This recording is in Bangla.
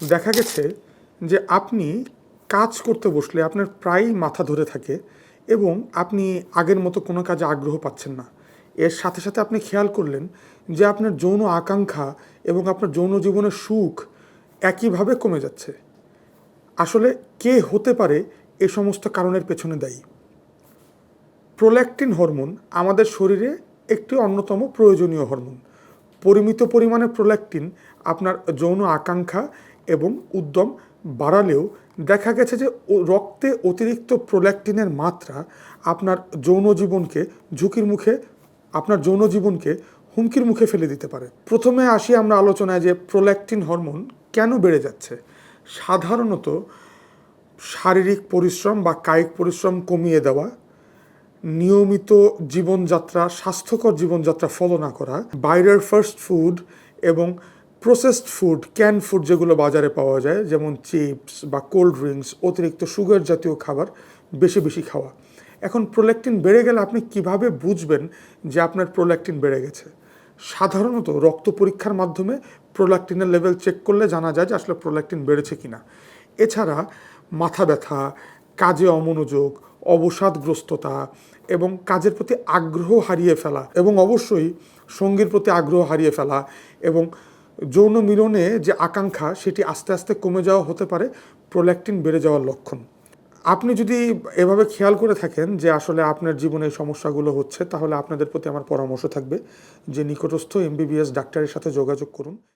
দেখা গেছে যে আপনি কাজ করতে বসলে আপনার প্রায়ই মাথা ধরে থাকে এবং আপনি আগের মতো কোনো কাজে আগ্রহ পাচ্ছেন না। এর সাথে সাথে আপনি খেয়াল করলেন যে আপনার যৌন আকাঙ্ক্ষা এবং আপনার যৌন জীবনের সুখ একইভাবে কমে যাচ্ছে। আসলে কে হতে পারে এ সমস্ত কারণের পেছনে দায়ী। প্রোল্যাক্টিন হরমোন আমাদের শরীরে একটি অন্যতম প্রয়োজনীয় হরমোন। পরিমিত পরিমাণে প্রোল্যাক্টিন আপনার যৌন আকাঙ্ক্ষা এবং উদ্যম বাড়ালেও দেখা গেছে যে রক্তে অতিরিক্ত প্রোল্যাক্টিনের মাত্রা আপনার যৌন জীবনকে ঝুঁকির মুখে, আপনার যৌন জীবনকে হুমকির মুখে ফেলে দিতে পারে। প্রথমে আসি আমরা আলোচনায় যে প্রোল্যাক্টিন হরমোন কেন বেড়ে যাচ্ছে। সাধারণত শারীরিক পরিশ্রম বা কায়িক পরিশ্রম কমিয়ে দেওয়া, নিয়মিত জীবনযাত্রা, স্বাস্থ্যকর জীবনযাত্রা ফলো না করা, বাইরের ফার্স্ট ফুড এবং প্রসেসড ফুড ক্যান ফুড যেগুলো বাজারে পাওয়া যায়, যেমন চিপস বা কোল্ড ড্রিঙ্কস অতিরিক্ত সুগার জাতীয় খাবার বেশি বেশি খাওয়া। এখন প্রোল্যাক্টিন বেড়ে গেলে আপনি কীভাবে বুঝবেন যে আপনার প্রোল্যাক্টিন বেড়ে গেছে? সাধারণত রক্ত পরীক্ষার মাধ্যমে প্রোল্যাক্টিনের লেভেল চেক করলে জানা যায় যে আসলে প্রোল্যাক্টিন বেড়েছে কি না এছাড়া মাথা ব্যথা, কাজে অমনোযোগ, অবসাদগ্রস্ততা এবং কাজের প্রতি আগ্রহ হারিয়ে ফেলা এবং অবশ্যই সঙ্গীর প্রতি আগ্রহ হারিয়ে ফেলা এবং যৌন মিলনে যে আকাঙ্ক্ষা, সেটি আস্তে আস্তে কমে যাওয়া হতে পারে প্রোল্যাক্টিন বেড়ে যাওয়ার লক্ষণ। আপনি যদি এভাবে খেয়াল করে থাকেন যে আসলে আপনার জীবনে এই সমস্যাগুলো হচ্ছে, তাহলে আপনাদের প্রতি আমার পরামর্শ থাকবে যে নিকটস্থ এমবিবিএস ডাক্তারের সাথে যোগাযোগ করুন।